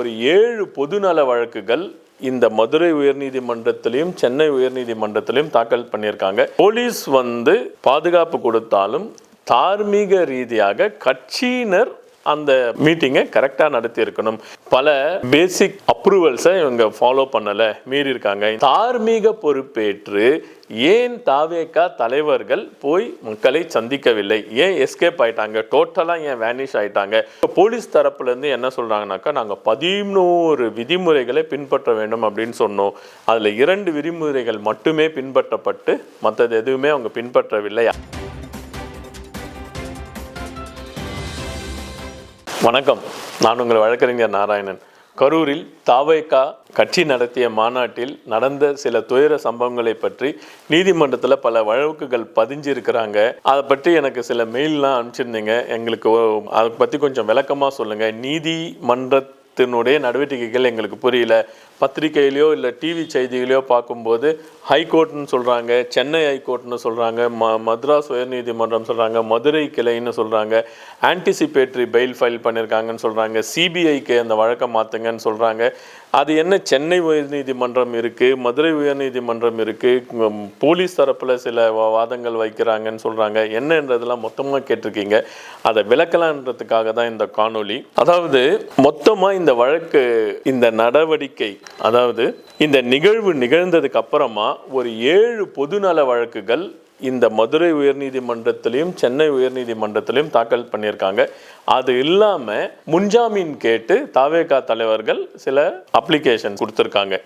ஒரு ஏழு பொதுநல வழக்குகள் இந்த மதுரை உயர்நீதிமன்றத்திலையும் சென்னை உயர்நீதிமன்றத்திலையும் தாக்கல் பண்ணியிருக்காங்க. போலீஸ் வந்து பாதுகாப்பு கொடுத்தாலும் தார்மீக ரீதியாக கட்சியினர் அந்த மீட்டிங்கை கரெக்டாக நடத்தி இருக்கணும் பல பேசிக் அப்ரூவல்ஸை இவங்க ஃபாலோ பண்ணலை மீறி இருக்காங்க. தார்மீக பொறுப்பேற்று ஏன் தாவேக்கா தலைவர்கள் போய் மக்களை சந்திக்கவில்லை? ஏன் எஸ்கேப் ஆயிட்டாங்க? டோட்டலாக ஏன் வேனிஷ் ஆயிட்டாங்க? இப்போ போலீஸ் தரப்புலேருந்து என்ன சொல்கிறாங்கனாக்கா நாங்கள் பதினோரு விதிமுறைகளை பின்பற்ற வேண்டும் அப்படின்னு சொன்னோம். அதில் இரண்டு விதிமுறைகள் மட்டுமே பின்பற்றப்பட்டு மற்றது எதுவுமே அவங்க பின்பற்றவில்லையா வணக்கம். நான் உங்கள் வழக்கறிஞர் நாராயணன். கரூரில் தாவேக்கா கட்சி நடத்திய மாநாட்டில் நடந்த சில துயர சம்பவங்களை பற்றி நீதிமன்றத்தில் பல வழக்குகள் பதிஞ்சிருக்கிறாங்க. அதை பற்றி எனக்கு சில மெயிலெலாம் அனுப்பிச்சிருந்தீங்க. எங்களுக்கு அதை பற்றி கொஞ்சம் விளக்கமாக சொல்லுங்கள் நீதிமன்றத்தினுடைய நடவடிக்கைகள் எங்களுக்கு புரியல. பத்திரிகையிலையோ இல்லை டிவி செய்திகளையோ பார்க்கும்போது ஹைகோர்ட்னு சொல்கிறாங்க சென்னை ஹைகோர்ட்னு சொல்கிறாங்க ம மத்ராஸ் உயர்நீதிமன்றம் சொல்கிறாங்க மதுரை கிளைன்னு சொல்கிறாங்க ஆன்டிசிபேட்டரி பெயில் ஃபைல் பண்ணியிருக்காங்கன்னு சொல்கிறாங்க சிபிஐக்கு அந்த வழக்கை மாற்றுங்கன்னு சொல்கிறாங்க அது என்ன சென்னை உயர்நீதிமன்றம் இருக்குது மதுரை உயர்நீதிமன்றம் இருக்குது போலீஸ் தரப்பில் சில வாதங்கள் வைக்கிறாங்கன்னு சொல்கிறாங்க என்னன்றதெல்லாம் மொத்தமாக கேட்டிருக்கீங்க. அதை விளக்கலான்றதுக்காக தான் இந்த காணொளி. அதாவது மொத்தமாக இந்த வழக்கு இந்த நடவடிக்கை அதாவது இந்த நிகழ்வு நிகழ்ந்ததுக்கு அப்புறமா ஒரு ஏழு பொதுநல வழக்குகள் இந்த மதுரை உயர்நீதிமன்றத்திலையும் சென்னை உயர்நீதிமன்றத்திலையும் தாக்கல் பண்ணியிருக்காங்க. அது இல்லாமல் முன்ஜாமீன் கேட்டு தாவேகா தலைவர்கள் சில அப்ளிகேஷன் கொடுத்துருக்காங்க.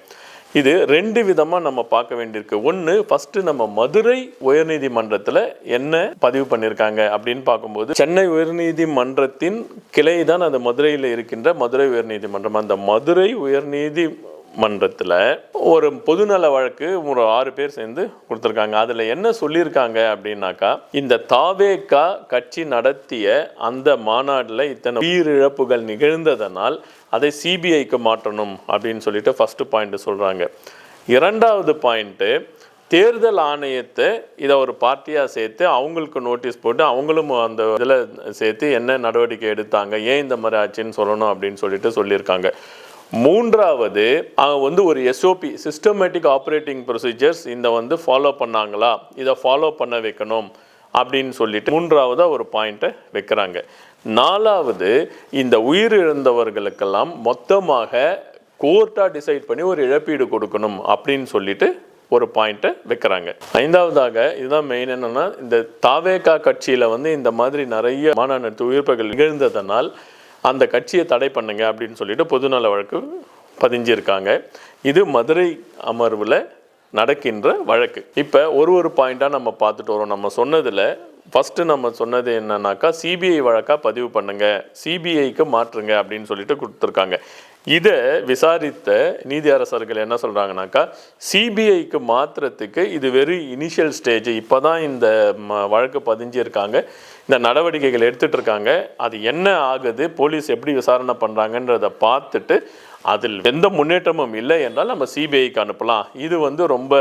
இது ரெண்டு விதமாக நம்ம பார்க்க வேண்டியிருக்கு. ஒன்று ஃபஸ்ட்டு நம்ம மதுரை உயர்நீதிமன்றத்தில் என்ன பதிவு பண்ணியிருக்காங்க அப்படின்னு பார்க்கும்போது சென்னை உயர்நீதிமன்றத்தின் கிளை தான் அந்த மதுரையில் இருக்கின்ற மதுரை உயர்நீதிமன்றம். அந்த மதுரை உயர்நீதி மன்றத்தில் ஒரு பொதுநல வழக்கு ஒரு ஆறு பேர் சேர்ந்து கொடுத்துருக்காங்க. அதில் என்ன சொல்லியிருக்காங்க அப்படின்னாக்கா இந்த தாவேக்கா கட்சி நடத்திய அந்த மாநாட்டில் இத்தனை உயிரிழப்புகள் நிகழ்ந்ததனால் அதை சிபிஐக்கு மாற்றணும் அப்படின்னு சொல்லிட்டு ஃபர்ஸ்ட் பாயிண்ட் சொல்கிறாங்க இரண்டாவது பாயிண்ட்டு தேர்தல் ஆணையத்தை இதை ஒரு பார்ட்டியாக சேர்த்து அவங்களுக்கு நோட்டீஸ் போட்டு அவங்களும் அந்த இதில் சேர்த்து என்ன நடவடிக்கை எடுத்தாங்க ஏன் இந்த மாதிரி ஆச்சுன்னு சொல்லணும் அப்படின்னு சொல்லிட்டு சொல்லியிருக்காங்க. மூன்றாவது அவங்க வந்து ஒரு எஸ்ஓபி சிஸ்டமேட்டிக் ஆப்ரேட்டிங் ப்ரொசீஜர்ஸ் இந்த வந்து ஃபாலோ பண்ணாங்களா? இதை ஃபாலோ பண்ண வைக்கணும் அப்படின்னு சொல்லிட்டு மூன்றாவதாக ஒரு பாயிண்ட்டை வைக்கிறாங்க. நாலாவது இந்த உயிரிழந்தவர்களுக்கெல்லாம் மொத்தமாக கோர்ட்டாக டிசைட் பண்ணி ஒரு இழப்பீடு கொடுக்கணும் அப்படின்னு சொல்லிட்டு ஒரு பாயிண்ட்டை வைக்கிறாங்க. ஐந்தாவதாக இதுதான் மெயின் என்னென்னா இந்த தாவேகா கட்சியில் வந்து இந்த மாதிரி நிறைய மாநாடு உயிர்ப்புகள் நிகழ்ந்ததனால் அந்த கட்சியை தடை பண்ணுங்க அப்படின்னு சொல்லிட்டு பொதுநல வழக்கு பதிஞ்சிருக்காங்க. இது மதுரை அமர்வில் நடக்கின்ற வழக்கு. இப்போ ஒரு ஒரு பாயிண்ட்டாக நம்ம பார்த்துட்டு வரோம். நம்ம சொன்னதில் ஃபஸ்ட்டு நம்ம சொன்னது என்னன்னாக்கா சிபிஐ வழக்காக பதிவு பண்ணுங்கள் சிபிஐக்கு மாற்றுங்க அப்படின்னு சொல்லிட்டு கொடுத்துருக்காங்க. இதை விசாரித்த நீதியரசர்கள் என்ன சொல்கிறாங்கனாக்கா சிபிஐக்கு மாற்றுறதுக்கு இது வெறும் இனிஷியல் ஸ்டேஜ் இப்போ தான் இந்த ம- வழக்கு பதிஞ்சிருக்காங்க இந்த நடவடிக்கைகள் எடுத்துகிட்டு இருக்காங்க அது என்ன ஆகுது போலீஸ் எப்படி விசாரணை பண்ணுறாங்கன்றதை பார்த்துட்டு அதில் எந்த முன்னேற்றமும் இல்லை என்றால் நம்ம சிபிஐக்கு அனுப்பலாம். இது வந்து ரொம்ப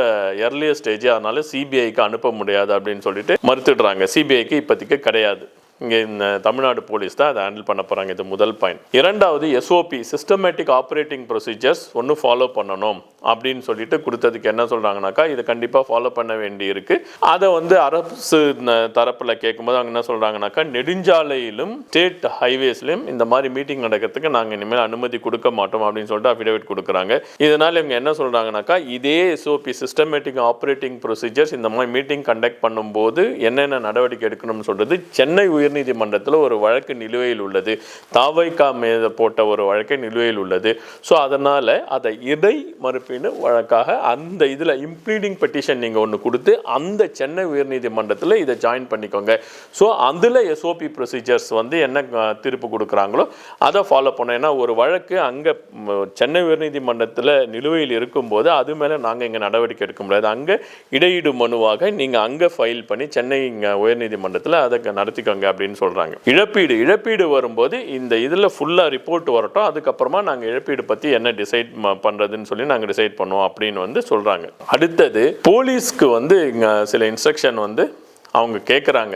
எர்லியர் ஸ்டேஜ் அதனால சிபிஐக்கு அனுப்ப முடியாது அப்படின்னு சொல்லிட்டு மறுத்துடுறாங்க. சிபிஐக்கு இப்போதைக்கு கிடையாது. இங்கே இந்த தமிழ்நாடு போலீஸ் தான் அதை ஹேண்டில் பண்ண போகிறாங்க இது முதல் பாயிண்ட் இரண்டாவது எஸ்ஓபி சிஸ்டமேட்டிக் ஆப்ரேட்டிங் ப்ரொசீஜர்ஸ் ஒன்று ஃபாலோ பண்ணணும் அப்படின்னு சொல்லிட்டு கொடுத்ததுக்கு என்ன சொல்கிறாங்கனாக்கா இதை கண்டிப்பாக ஃபாலோ பண்ண வேண்டி இருக்குது அதை வந்து அரசு தரப்பில் கேட்கும்போது அவங்க என்ன சொல்கிறாங்கனாக்கா நெடுஞ்சாலையிலும் ஸ்டேட் ஹைவேஸ்லையும் இந்த மாதிரி மீட்டிங் நடக்கிறதுக்கு நாங்கள் இனிமேல் அனுமதி கொடுக்க மாட்டோம் அப்படின்னு சொல்லிட்டு அஃபிடேவிட் கொடுக்குறாங்க. இதனால் இவங்க என்ன சொல்கிறாங்கனாக்கா இதே எஸ்ஓபி சிஸ்டமேட்டிக் ஆப்ரேட்டிங் ப்ரொசீஜர்ஸ் இந்த மாதிரி மீட்டிங் கண்டக்ட் பண்ணும்போது என்னென்ன நடவடிக்கை எடுக்கணும்னு சொல்கிறது சென்னை உயர் உயர்நீதிமன்றத்தில் ஒரு வழக்கு நிலுவையில் உள்ளது. தாவைக்கா மீது போட்ட ஒரு வழக்கு நிலுவையில் உள்ளது. ஸோ அதனால் அதை இடை மறுப்பீடு வழக்காக அந்த இதில் இம்ப்ளீடிங் பெட்டிஷன் நீங்கள் ஒன்று கொடுத்து அந்த சென்னை உயர்நீதிமன்றத்தில் இதை ஜாயின் பண்ணிக்கோங்க. ஸோ அதில் எஸ்ஓபி ப்ரொசீஜர்ஸ் வந்து என்ன தீர்ப்பு கொடுக்குறாங்களோ அதை ஃபாலோ பண்ண ஏன்னா ஒரு வழக்கு அங்கே சென்னை உயர்நீதிமன்றத்தில் நிலுவையில் இருக்கும்போது அது மேலே நாங்கள் இங்கே நடவடிக்கை எடுக்க முடியாது. அங்கே இடையீடு மனுவாக நீங்கள் அங்கே ஃபைல் பண்ணி சென்னை உயர்நீதிமன்றத்தில் அதை நடத்திக்கோங்க அப்படின்னு அப்படின்னு சொல்கிறாங்க இழப்பீடு இழப்பீடு வரும்போது இந்த இதில் ஃபுல்லாக ரிப்போர்ட் வரட்டும். அதுக்கப்புறமா நாங்கள் இழப்பீடு பற்றி என்ன டிசைட் பண்ணுறதுன்னு சொல்லி நாங்கள் டிசைட் பண்ணுவோம் அப்படின்னு வந்து சொல்கிறாங்க அடுத்தது போலீஸ்க்கு வந்து இங்கே சில இன்ஸ்ட்ரக்ஷன் வந்து அவங்க கேட்குறாங்க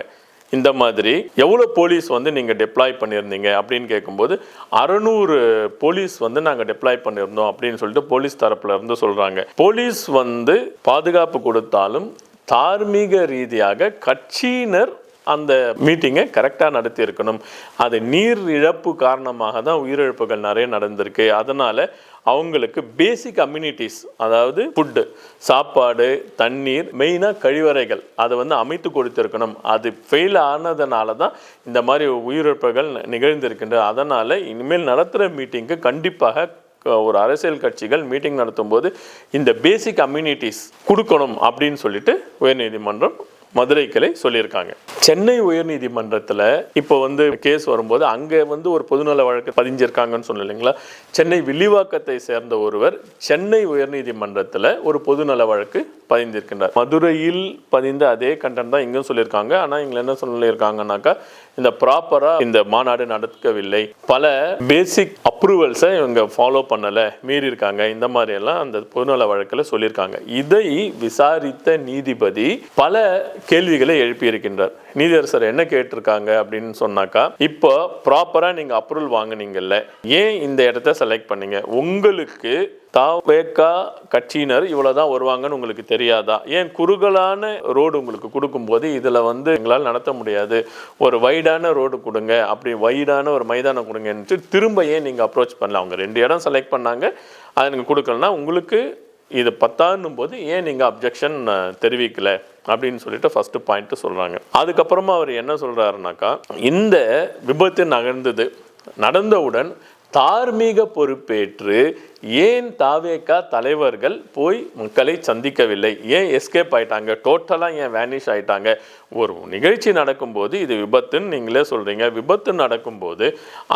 இந்த மாதிரி எவ்வளோ போலீஸ் வந்து நீங்கள் டெப்ளாய் பண்ணியிருந்தீங்க? அப்படின்னு கேட்கும்போது அறநூறு போலீஸ் வந்து நாங்கள் டெப்ளாய் பண்ணியிருந்தோம் அப்படின்னு சொல்லிட்டு போலீஸ் தரப்பில் இருந்து சொல்கிறாங்க போலீஸ் வந்து பாதுகாப்பு கொடுத்தாலும் தார்மீக ரீதியாக கட்சியினர் அந்த மீட்டிங்கை கரெக்டாக நடத்தியிருக்கணும். அது நீர் இழப்பு காரணமாக தான் உயிரிழப்புகள் நிறைய நடந்திருக்கு. அதனால் அவங்களுக்கு பேசிக் அம்யூனிட்டிஸ் அதாவது ஃபுட்டு சாப்பாடு தண்ணீர் மெயினாக கழிவறைகள் அதை வந்து அமைத்து கொடுத்துருக்கணும். அது ஃபெயில் ஆனதுனால தான் இந்த மாதிரி உயிரிழப்புகள் நிகழ்ந்திருக்கின்றது அதனால் இனிமேல் நடத்துகிற மீட்டிங்க்கு கண்டிப்பாக க- ஒரு அரசியல் கட்சிகள் மீட்டிங் நடத்தும்போது இந்த பேசிக் அம்யூனிட்டிஸ் கொடுக்கணும் அப்படின்னு சொல்லிட்டு உயர்நீதிமன்றம் மதுரை கிளை சொல்லியிருக்காங்க. சென்னை உயர்நீதிமன்றத்தில் இப்போ வந்து கேஸ் வரும்போது அங்கே வந்து ஒரு பொதுநல வழக்கு பதிஞ்சிருக்காங்கன்னு சொன்னேன் இல்லைங்களா? சென்னை வில்லிவாக்கத்தை சேர்ந்த ஒருவர் சென்னை உயர்நீதிமன்றத்தில் ஒரு பொதுநல வழக்கு பதிந்திருக்கின்றார் மதுரையில் பதிந்த அதே கண்டன் தான் இங்கேயும் சொல்லியிருக்காங்க. ஆனால் இங்கே என்ன சொல்லியிருக்காங்கன்னாக்கா இந்த ப்ராப்பராக இந்த மாநாடு நடக்கவில்லை. பல பேசிக் அப்ரூவல்ஸை இவங்க ஃபாலோ பண்ணலை. மீறி இருக்காங்க. இந்த மாதிரியெல்லாம் அந்த பொதுநல வழக்கில் சொல்லியிருக்காங்க. இதை விசாரித்த நீதிபதி பல கேள்விகளை எழுப்பியிருக்கின்றார். நீதியரசர் என்ன கேட்டிருக்காங்க அப்படின்னு சொன்னாக்கா இப்போ ப்ராப்பராக நீங்கள் அப்ரூவல் வாங்கினீங்கல்ல ஏன் இந்த இடத்த செலக்ட் பண்ணீங்க? உங்களுக்கு தாவேக்கா கட்சியினர் இவ்வளோதான் வருவாங்கன்னு உங்களுக்கு தெரியாதா? ஏன் குறுகலான ரோடு உங்களுக்கு கொடுக்கும்போது இதில் வந்து எங்களால் நடத்த முடியாது? ஒரு வைடான ரோடு கொடுங்க அப்படி வைடான ஒரு மைதானம் கொடுங்கன்ட்டு திரும்ப ஏன் நீங்கள் அப்ரோச் பண்ணல? அவங்க ரெண்டு இடம் செலக்ட் பண்ணாங்க அதை நீங்கள் கொடுக்கலன்னா உங்களுக்கு இது பத்தான்னும் போது ஏன் நீங்கள் அப்ஜெக்ஷன் தெரிவிக்கல? அப்படின்னு சொல்லிட்டு ஃபஸ்ட்டு பாயிண்ட்டு சொல்றாங்க. அதுக்கப்புறமா அவர் என்ன சொல்றாருனாக்கா இந்த விபத்து நகர்ந்தது நடந்தவுடன் தார்மீக பொறுப்பேற்று ஏன் தாவேக்கா தலைவர்கள் போய் மக்களை சந்திக்கவில்லை? ஏன் எஸ்கேப் ஆயிட்டாங்க? டோட்டலாக ஏன் வேனிஷ் ஆயிட்டாங்க? ஒரு நிகழ்ச்சி நடக்கும்போது இது விபத்துன்னு நீங்களே சொல்கிறீங்க விபத்து நடக்கும்போது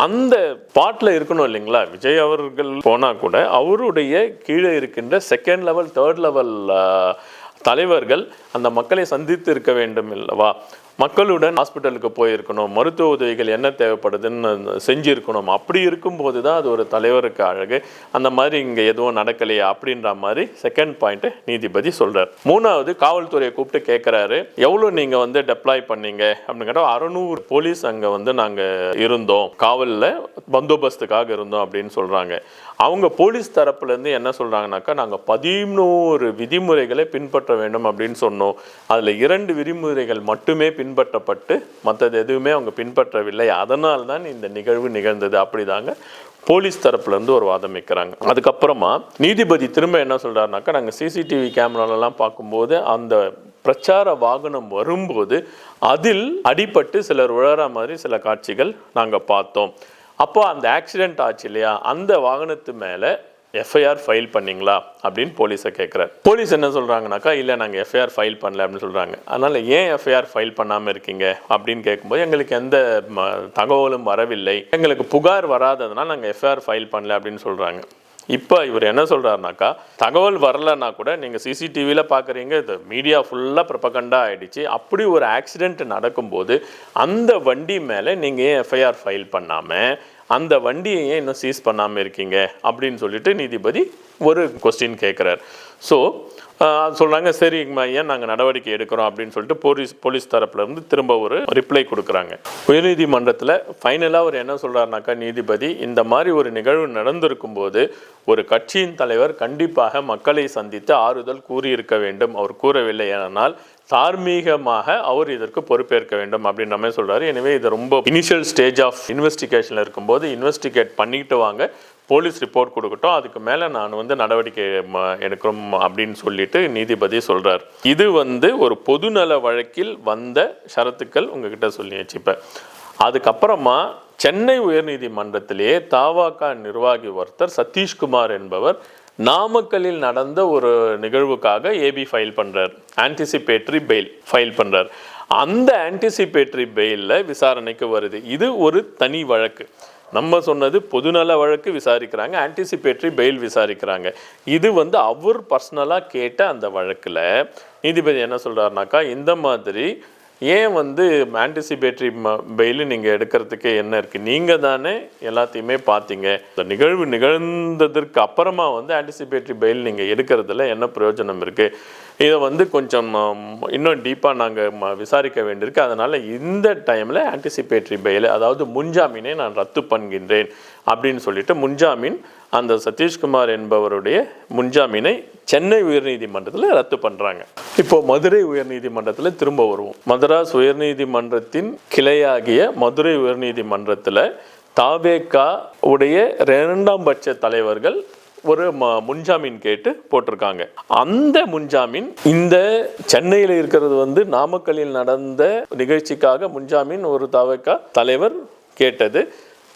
அந்த பாட்டில் இருக்கணும் இல்லைங்களா? விஜய் அவர்கள் போனால் கூட அவருடைய கீழே இருக்கின்ற செகண்ட் லெவல் தேர்ட் லெவல் தலைவர்கள் அந்த மக்களை சந்தித்து இருக்க வேண்டும் இல்லவா? மக்களுடன் ஹாஸ்பிட்டலுக்கு போயிருக்கணும் மருத்துவ உதவிகள் என்ன தேவைப்படுதுன்னு செஞ்சுருக்கணும். அப்படி இருக்கும்போது தான் அது ஒரு தலைவருக்கு அழகு. அந்த மாதிரி இங்கே எதுவும் நடக்கலையா அப்படின்ற மாதிரி செகண்ட் பாயிண்ட்டு நீதிபதி சொல்கிறார் மூணாவது காவல்துறையை கூப்பிட்டு கேட்குறாரு எவ்வளோ நீங்கள் வந்து டெப்ளாய் பண்ணீங்க? அப்படின்னு கேட்டால் அறநூறு போலீஸ் அங்கே வந்து நாங்கள் இருந்தோம். காவலில் பந்தோபஸ்துக்காக இருந்தோம் அப்படின்னு சொல்கிறாங்க அவங்க போலீஸ் தரப்புலேருந்து என்ன சொல்கிறாங்கனாக்கா நாங்கள் பதினோரு விதிமுறைகளை பின்பற்ற வேண்டும் அப்படின்னு சொன்னோம். அதில் இரண்டு விதிமுறைகள் மட்டுமே பின்பற்றப்பட்டு மற்றது எதுவுமே அவங்க பின்பற்றவில்லை. அதனால் தான் இந்த நிகழ்வு நிகழ்ந்தது. அப்படிதாங்க போலீஸ் தரப்புலேருந்து ஒரு வாதம் வைக்கிறாங்க. அதுக்கப்புறமா நீதிபதி திரும்ப என்ன சொல்கிறாருனாக்கா நாங்கள் சிசிடிவி கேமராலெலாம் பார்க்கும்போது அந்த பிரச்சார வாகனம் வரும்போது அதில் அடிபட்டு சிலர் உழற மாதிரி சில காட்சிகள் நாங்கள் பார்த்தோம். அப்போ அந்த ஆக்சிடெண்ட் ஆச்சு இல்லையா? அந்த வாகனத்து மேலே எஃப்ஐஆர் ஃபைல் பண்ணீங்களா? அப்படின்னு போலீஸை கேட்குறாரு போலீஸ் என்ன சொல்கிறாங்கனாக்கா இல்லை நாங்கள் எஃப்ஐஆர் ஃபைல் பண்ணல அப்படின்னு சொல்கிறாங்க அதனால் ஏன் எஃப்ஐஆர் ஃபைல் பண்ணாமல் இருக்கீங்க? அப்படின்னு கேட்கும்போது எங்களுக்கு எந்த ம, தகவலும் வரவில்லை. எங்களுக்கு புகார் வராததுனால் நாங்கள் எஃப்ஐஆர் ஃபைல் பண்ணல அப்படின்னு சொல்கிறாங்க இப்போ இவர் என்ன சொல்கிறாருனாக்கா தகவல் வரலன்னா கூட நீங்கள் சிசிடிவியில் பார்க்குறீங்க இது மீடியா ஃபுல்லாக ப்ரப்பகண்டா ஆகிடுச்சு அப்படி ஒரு ஆக்சிடெண்ட் நடக்கும்போது அந்த வண்டி மேலே நீங்கள் ஏன் எஃப்ஐஆர் ஃபைல் பண்ணாமல் அந்த வண்டியை ஏன் இன்னும் சீஸ் பண்ணாமல் இருக்கீங்க? அப்படின்னு சொல்லிட்டு நீதிபதி ஒரு கொஸ்டின் கேட்குறார். ஸோ சொல்கிறாங்க சரிங்கம்மா ஏன் நாங்கள் நடவடிக்கை எடுக்கிறோம்? அப்படின்னு சொல்லிட்டு போலீஸ் போலீஸ் தரப்புலேருந்து திரும்ப ஒரு ரிப்ளை கொடுக்குறாங்க. உயர்நீதிமன்றத்தில் ஃபைனலாக அவர் என்ன சொல்கிறாருனாக்கா நீதிபதி இந்த மாதிரி ஒரு நிகழ்வு நடந்திருக்கும் போது ஒரு கட்சியின் தலைவர் கண்டிப்பாக மக்களை சந்தித்து ஆறுதல் கூறியிருக்க வேண்டும். அவர் கூறவில்லை ஏனால் தார்மீகமாக அவர் இதற்கு பொறுப்பேற்க வேண்டும் அப்படின்ற மாதிரி சொல்கிறாரு எனவே இது ரொம்ப இனிஷியல் ஸ்டேஜ் ஆஃப் இன்வெஸ்டிகேஷனில் இருக்கும்போது இன்வெஸ்டிகேட் பண்ணிக்கிட்டு வாங்க. போலீஸ் ரிப்போர்ட் கொடுக்கட்டும். அதுக்கு மேலே நான் வந்து நடவடிக்கை ம- எடுக்கிறோம் அப்படின்னு சொல்லிட்டு நீதிபதி சொல்கிறார் இது வந்து ஒரு பொதுநல வழக்கில் வந்த ஷரத்துக்கள் உங்ககிட்ட சொல்லி வச்சுப்பேன் அதுக்கப்புறமா சென்னை உயர்நீதிமன்றத்திலேயே தாவாக்கா நிர்வாகி ஒருத்தர் சதீஷ்குமார் என்பவர் நாமக்கல்லில் நடந்த ஒரு நிகழ்வுக்காக ஏபி ஃபைல் பண்ணுறார் ஆன்டிசிபேட்டரி பெயில் ஃபைல் பண்ணுறார் அந்த ஆன்டிசிபேட்டரி பெயிலில் விசாரணைக்கு வருது. இது ஒரு தனி வழக்கு. நம்ம சொன்னது பொதுநல வழக்கு விசாரிக்கிறாங்க ஆன்டிசிபேட்டரி பெயில் விசாரிக்கிறாங்க. இது வந்து அவர் பர்சனலாக கேட்ட அந்த வழக்கில் நீதிபதி என்ன சொல்கிறாருனாக்கா இந்த மாதிரி ஏன் வந்து ஆன்டிசிபேட்டரி பெயில் நீங்கள் எடுக்கிறதுக்கு என்ன இருக்குது நீங்கள் தானே எல்லாத்தையுமே பார்த்தீங்க. இந்த நிகழ்வு நிகழ்ந்ததற்கு அப்புறமா வந்து ஆன்டிசிபேட்டரி பெயில் நீங்கள் எடுக்கிறதுல என்ன பிரயோஜனம் இருக்குது இதை வந்து கொஞ்சம் இன்னும் டீப்பாக நாங்கள் விசாரிக்க வேண்டியிருக்கு. அதனால் இந்த டைமில் ஆன்டிசிபேட்டரி பெயில் அதாவது முன்ஜாமீனை நான் ரத்து பண்ணுகின்றேன் அப்படின்னு சொல்லிட்டு முன்ஜாமீன் அந்த சதீஷ்குமார் என்பவருடைய முன்ஜாமீனை சென்னை உயர்நீதிமன்றத்தில் ரத்து பண்ணுறாங்க இப்போ மதுரை உயர்நீதிமன்றத்தில் திரும்ப வருவோம். மதராஸ் உயர்நீதிமன்றத்தின் கிளையாகிய மதுரை உயர்நீதிமன்றத்தில் தாவேகா உடைய இரண்டாம் பட்ச தலைவர்கள் ஒரு ம- முன்ஜாமீன் கேட்டு போட்டிருக்காங்க. அந்த முன்ஜாமீன் இந்த சென்னையில் இருக்கிறது வந்து நாமக்கல்லில் நடந்த நிகழ்ச்சிக்காக முன்ஜாமீன் ஒரு தவக்கா தலைவர் கேட்டது.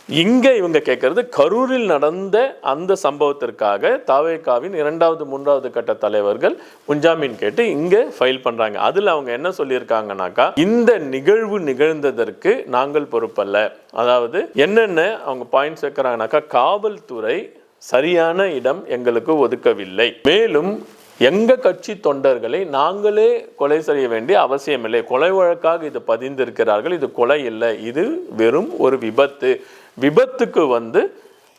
இங்கே இவங்க கேட்கறது கரூரில் நடந்த அந்த சம்பவத்திற்காக தாவேகாவின் இரண்டாவது மூன்றாவது கட்ட தலைவர்கள் முன்ஜாமீன் கேட்டு இங்கே ஃபைல் பண்ணுறாங்க அதில் அவங்க என்ன சொல்லியிருக்காங்கனாக்கா இந்த நிகழ்வு நிகழ்ந்ததற்கு நாங்கள் பொறுப்பல்ல. அதாவது என்னென்ன அவங்க பாயிண்ட்ஸ் வைக்கிறாங்கனாக்கா காவல்துறை சரியான இடம் எங்களுக்கு ஒதுக்கவில்லை. மேலும் எங்க கட்சி தொண்டர்களை நாங்களே கொலை செய்ய வேண்டிய அவசியமில்லை கொலை வழக்காக இது பதிந்திருக்கிறார்கள். இது கொலை இல்லை. இது வெறும் ஒரு விபத்து. விபத்துக்கு வந்து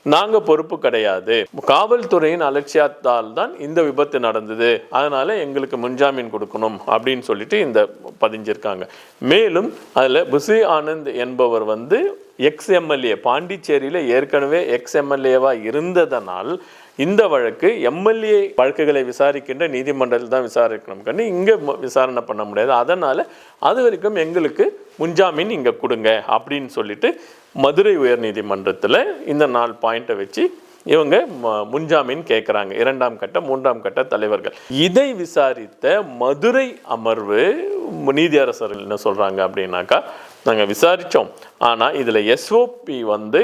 நாங்க பொறுப்பு கிடையாது. காவல்துறையின் அலட்சியத்தால் தான் இந்த விபத்து நடந்தது. அதனால எங்களுக்கு முன்ஜாமீன் கொடுக்கணும் அப்படின்னு சொல்லிட்டு இந்த பதிஞ்சிருக்காங்க. மேலும் அதுல புசி ஆனந்த் என்பவர் வந்து எக்ஸ் எம்எல்ஏ பாண்டிச்சேரியில் ஏற்கனவே எக்ஸ் எம்எல்ஏவாக இருந்ததனால் இந்த வழக்கு எம்எல்ஏ வழக்குகளை விசாரிக்கின்ற நீதிமன்றத்தில் தான் விசாரிக்கணும். கண்ணு இங்கே விசாரணை பண்ண முடியாது. அதனால் அது வரைக்கும் எங்களுக்கு முன்ஜாமீன் இங்கே கொடுங்க அப்படின்னு சொல்லிட்டு மதுரை உயர்நீதிமன்றத்தில் இந்த நாலு பாயிண்ட்டை வச்சு இவங்க ம- முன்ஜாமீன் கேட்குறாங்க இரண்டாம் கட்ட மூன்றாம் கட்ட தலைவர்கள். இதை விசாரித்த மதுரை அமர்வு நீதியரசர்கள் என்ன சொல்கிறாங்க அப்படின்னாக்கா நாங்கள் விசாரித்தோம் ஆனால் இதில் எஸ்ஓபி வந்து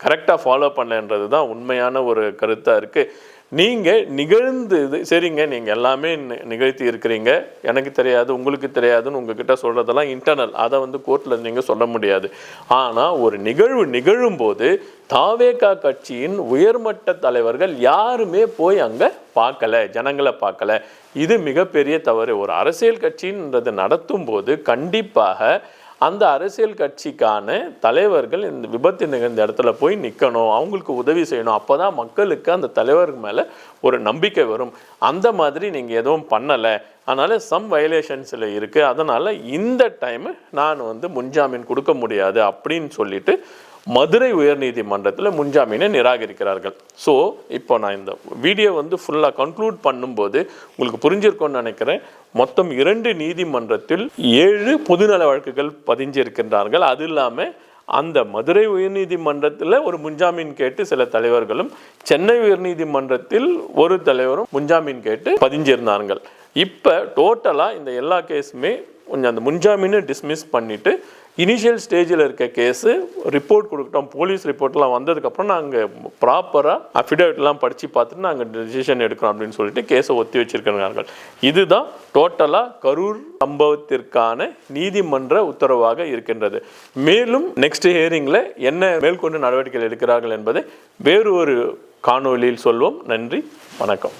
கரெக்டாக ஃபாலோ பண்ணலன்றது தான் உண்மையான ஒரு கருத்தாக இருக்குது நீங்கள் நிகழ்ந்தது சரிங்க நீங்கள் எல்லாமே நிகழ்த்தி இருக்கிறீங்க. எனக்கு தெரியாது உங்களுக்கு தெரியாதுன்னு உங்ககிட்ட சொல்கிறதெல்லாம் இன்டர்னல் அதை வந்து கோர்ட்டில் நீங்கள் சொல்ல முடியாது. ஆனால் ஒரு நிகழ்வு நிகழும்போது தாவேகா கட்சியின் உயர்மட்ட தலைவர்கள் யாருமே போய் அங்கே பார்க்கல ஜனங்களை பார்க்கல. இது மிகப்பெரிய தவறு. ஒரு அரசியல் கட்சின்றது நடத்தும் போது கண்டிப்பாக அந்த அரசியல் கட்சிக்கான தலைவர்கள் இந்த விபத்து நிகழ்ந்த இடத்துல போய் நிற்கணும் அவங்களுக்கு உதவி செய்யணும். அப்போ தான் மக்களுக்கு அந்த தலைவர் மேலே ஒரு நம்பிக்கை வரும். அந்த மாதிரி நீங்கள் எதுவும் பண்ணலை. அதனால் சம் வயலேஷன்ஸில் இருக்குது அதனால் இந்த டைமு நான் வந்து முன்ஜாமீன் கொடுக்க முடியாது அப்படின்னு சொல்லிட்டு மதுரை உயர்நீதிமன்றத்தில் முன்ஜாமீனை நிராகரிக்கிறார்கள். ஸோ இப்போ நான் இந்த வீடியோ வந்து ஃபுல்லாக கன்க்ளூட் பண்ணும்போது உங்களுக்கு புரிஞ்சிருக்கோன்னு நினைக்கிறேன். மொத்தம் இரண்டு நீதிமன்றத்தில் ஏழு பொதுநல வழக்குகள் பதிஞ்சிருக்கின்றார்கள். அது இல்லாமல் அந்த மதுரை உயர்நீதிமன்றத்தில் ஒரு முன்ஜாமீன் கேட்டு சில தலைவர்களும் சென்னை உயர்நீதிமன்றத்தில் ஒரு தலைவரும் முன்ஜாமீன் கேட்டு பதிஞ்சிருந்தார்கள். இப்போ டோட்டலாக இந்த எல்லா கேஸுமே கொஞ்சம் அந்த முன்ஜாமீனை டிஸ்மிஸ் பண்ணிவிட்டு இனிஷியல் ஸ்டேஜில் இருக்க கேஸு ரிப்போர்ட் கொடுக்கட்டும் போலீஸ் ரிப்போர்ட்லாம் வந்ததுக்கப்புறம் நாங்கள் ப்ராப்பராக அஃபிடேவிட்லாம் படித்து பார்த்துட்டு நாங்கள் டிசிஷன் எடுக்கிறோம் அப்படின்னு சொல்லிட்டு கேஸை ஒத்தி வச்சிருக்கிறார்கள். இதுதான் டோட்டலாக கரூர் சம்பவத்திற்கான நீதிமன்ற உத்தரவாக இருக்கின்றது. மேலும் நெக்ஸ்ட் ஹியரிங்கில் என்ன மேற்கொண்டு நடவடிக்கைகள் எடுக்கிறார்கள் என்பதை வேறு ஒரு காணொளியில் சொல்வோம். நன்றி வணக்கம்.